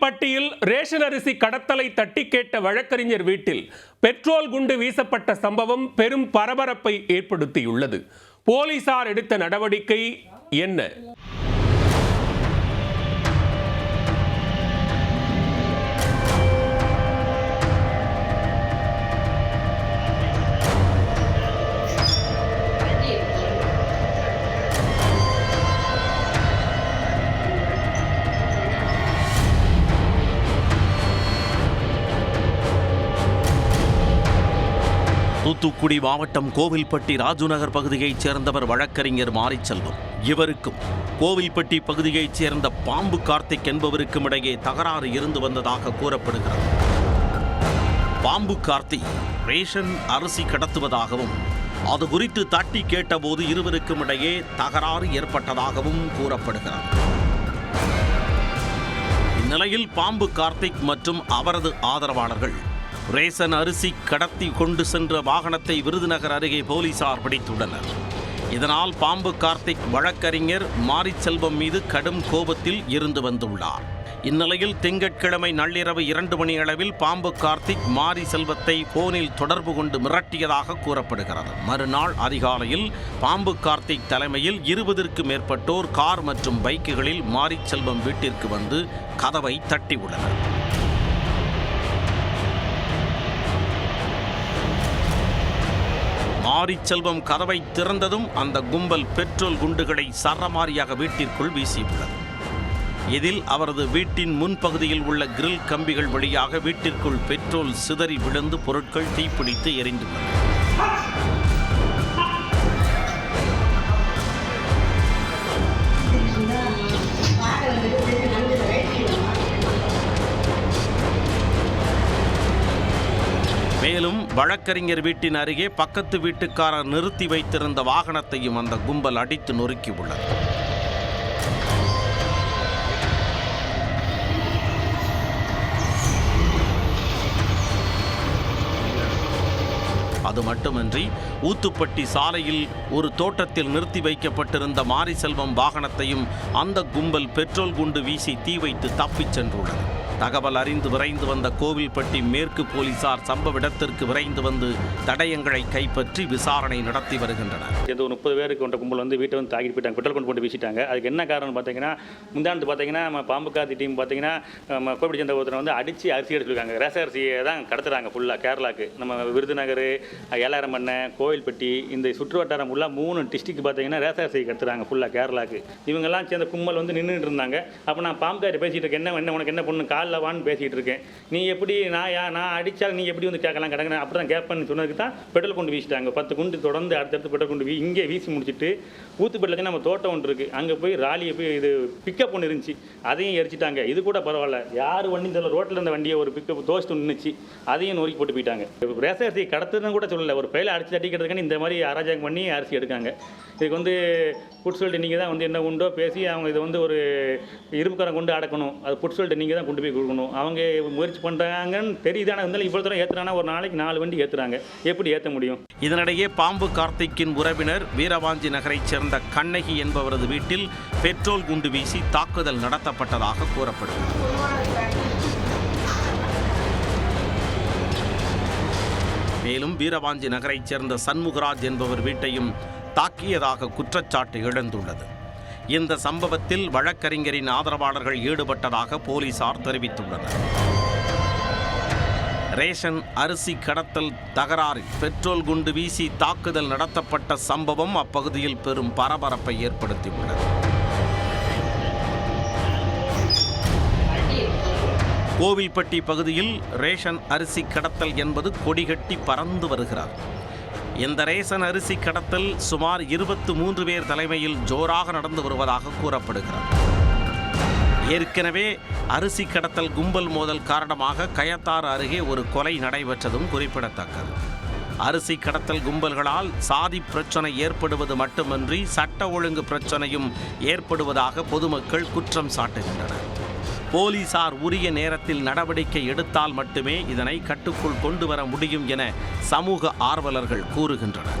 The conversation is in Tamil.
கோவில்பட்டியில் ரேஷன் அரிசி கடத்தலை தட்டி கேட்ட வழக்கறிஞர் வீட்டில் பெட்ரோல் குண்டு வீசப்பட்ட சம்பவம் பெரும் பரபரப்பை ஏற்படுத்தியுள்ளது. போலீசார் எடுத்த நடவடிக்கை என்ன? தூத்துக்குடி மாவட்டம் கோவில்பட்டி ராஜுநகர் பகுதியைச் சேர்ந்தவர் வழக்கறிஞர் மாரிச்செல்வம். இவருக்கும் கோவில்பட்டி பகுதியைச் சேர்ந்த பாம்பு கார்த்திக் என்பவருக்கும் இடையே தகராறு இருந்து வந்ததாக கூறப்படுகிறது. பாம்பு கார்த்திக் ரேஷன் அரிசி கடத்துவதாகவும் அது குறித்து தட்டி கேட்டபோது இருவருக்கும் இடையே தகராறு ஏற்பட்டதாகவும் கூறப்படுகிறது. இந்நிலையில் பாம்பு கார்த்திக் மற்றும் அவரது ஆதரவாளர்கள் ரேசன் அரிசி கடத்தி கொண்டு சென்ற வாகனத்தை விருதுநகர் அருகே போலீசார் பிடித்துள்ளனர். இதனால் பாம்பு கார்த்திக் வழக்கறிஞர் மாரிச்செல்வம் மீது கடும் கோபத்தில் இருந்து வந்துள்ளார். இந்நிலையில் திங்கட்கிழமை நள்ளிரவு இரண்டு மணி அளவில் பாம்பு கார்த்திக் மாரி செல்வத்தை போனில் தொடர்பு கொண்டு மிரட்டியதாக கூறப்படுகிறது. மறுநாள் அதிகாலையில் பாம்பு கார்த்திக் தலைமையில் இருபதற்கு மேற்பட்டோர் கார் மற்றும் பைக்குகளில் மாரி செல்வம் வீட்டிற்கு வந்து கதவை தட்டியுள்ளனர். மாரிச்செல்வம் கதவை திறந்ததும் அந்த கும்பல் பெட்ரோல் குண்டுகளை சரமாரியாக வீட்டிற்குள் வீசியுள்ளது. இதில் அவரது வீட்டின் முன்பகுதியில் உள்ள கிரில் கம்பிகள் வழியாக வீட்டிற்குள் பெட்ரோல் சிதறி விழுந்து பொருட்கள் தீப்பிடித்து எரிந்துள்ளன. மேலும் வழக்கறிஞர் வீட்டின் அருகே பக்கத்து வீட்டுக்காரர் நிறுத்தி வைத்திருந்த வாகனத்தையும் அந்த கும்பல் அடித்து நொறுக்கியுள்ளது. அது மட்டுமின்றி ஊத்துப்பட்டி சாலையில் ஒரு தோட்டத்தில் நிறுத்தி வைக்கப்பட்டிருந்த மாரிசெல்வம் வாகனத்தையும் அந்த கும்பல் பெட்ரோல் குண்டு வீசி தீ வைத்து தப்பிச் சென்றுள்ளது. தகவல் அறிந்து விரைந்து வந்த கோவில்பட்டி மேற்கு போலீசார் சம்பவ இடத்திற்கு விரைந்து வந்து தடயங்களை கைப்பற்றி விசாரணை நடத்தி வருகின்றனர். சேர்ந்து ஒரு முப்பது பேருக்கு கொண்ட கும்பல் வந்து வீட்டை வந்து தாக்கிட்டு போயிட்டாங்க பெட்ரோல் கொண்டு போட்டு வீசிட்டாங்க. அதுக்கு என்ன காரணம் பார்த்தீங்கன்னா முந்தாண்டு பார்த்தீங்கன்னா நம்ம பாம்பு காத்தி டீம் பார்த்தீங்கன்னா நம்ம கோவிட் சேர்ந்த ஒருத்தர் வந்து அடித்து அரிசி எடுத்துருக்காங்க. ரேச அரிசியை தான் கடத்துறாங்க ஃபுல்லாக கேரளாக்கு. நம்ம விருதுநகர் ஏழாயிரம் பண்ணை கோவில்பட்டி இந்த சுற்று வட்டாரம் ஃபுல்லாக மூணு டிஸ்ட்ரிக்ட் பார்த்தீங்கன்னா ரேச அரிசி கடத்துறாங்க ஃபுல்லாக கேரளாக்கு. இவங்கெல்லாம் சேர்ந்த கும்பல் வந்து நின்றுட்டு இருந்தாங்க. அப்போ நான் பாம்பு காட்டி பேசிட்டு இருக்கேன் என்ன என்ன உனக்கு என்ன பொண்ணு கால் வான்னு பேசிகிட்டு இருக்கேன். நீ எப்படி நான் யா நான் அடித்தால் நீ எப்படி வந்து கேட்கலாம்? கிடங்க அப்படி தான் கேட்பேன்னு சொன்னதுக்கு தான் பெட்ரோல் கொண்டு வீசிட்டாங்க. பத்து குண்டு தொடர்ந்து அடுத்தடுத்து பெட்ரோல் கொண்டு வீ இங்கே வீசி முடிச்சுட்டு ஊத்துப்பட்டில் நம்ம தோட்டம் ஒன்று இருக்குது அங்கே போய் ராலியை போய் இது பிக்கப் ஒன்று இருந்துச்சு. அதையும் எரிச்சிட்டாங்க. இது கூட பரவாயில்ல. யார் வண்டி தெரியல ரோட்டில் இருந்த வண்டியை ஒரு பிக்கப் தோஸ்ட்டு நின்றுச்சு அதையும் நொறுக்கி போட்டு போயிட்டாங்க. ரேச அரிசி கடத்துறதுன்னு கூட சொல்லலை. ஒரு பயில அடிச்சு தட்டிக்கிறதுக்கான இந்த மாதிரி அராஜகம் பண்ணி அரிசி எடுக்காங்க. இதுக்கு வந்து புட் சொல்லிட்டு நீங்கள் தான் வந்து என்ன உண்டோ பேசி அவங்க இதை வந்து ஒரு இரும்புக்காரம் கொண்டு அடக்கணும். அது புட் சொல்லிட்டு நீங்கள் தான் கொண்டு போய் கொடுக்கணும். அவங்க முயற்சி பண்ணுறாங்கன்னு தெரியுது. ஆனால் இருந்தாலும் இவ்வளோ தூரம் ஏற்றுறாங்கன்னா ஒரு நாளைக்கு நாலு வண்டி ஏற்றுறாங்க எப்படி ஏற்ற முடியும்? இதனிடையே பாம்பு கார்த்திக்கின் உறவினர் வீரவாஞ்சி நகரைச் சேர்ந்த கண்ணகி என்பவரது வீட்டில் பெட்ரோல் குண்டு வீசி தாக்குதல் நடத்தப்பட்டதாக கூறப்படுகிறது மேலும் வீரவாஞ்சி நகரைச் சேர்ந்த சண்முகராஜ் என்பவர் வீட்டையும் தாக்கியதாக குற்றச்சாட்டு எழுந்துள்ளது. இந்த சம்பவத்தில் வழக்கறிஞரின் ஆதரவாளர்கள் ஈடுபட்டதாக போலீசார் தெரிவித்துள்ளனர். ரேஷன் அரிசி கடத்தல் தகராறில் பெட்ரோல் குண்டு வீசி தாக்குதல் நடத்தப்பட்ட சம்பவம் அப்பகுதியில் பெரும் பரபரப்பை ஏற்படுத்தியுள்ளது. கோவில்பட்டி பகுதியில் ரேஷன் அரிசி கடத்தல் என்பது கொடிகட்டி பறந்து வருகிறார் இந்த ரேசன் அரிசி கடத்தல் சுமார் இருபத்து மூன்று பேர் தலைமையில் ஜோராக நடந்து வருவதாக கூறப்படுகிறது. ஏற்கனவே அரிசி கடத்தல் கும்பல் மோதல் காரணமாக கயத்தாறு அருகே ஒரு கொலை நடைபெற்றதும் குறிப்பிடத்தக்கது. அரிசி கடத்தல் கும்பல்களால் சாதி பிரச்சனை ஏற்படுவது மட்டுமன்றி சட்ட ஒழுங்கு பிரச்சனையும் ஏற்படுவதாக பொதுமக்கள் குற்றம் சாட்டுகின்றனர். போலீசார் உரிய நேரத்தில் நடவடிக்கை எடுத்தால் மட்டுமே இதனை கட்டுக்குள் கொண்டு வர முடியும் என சமூக ஆர்வலர்கள் கூறுகின்றனர்.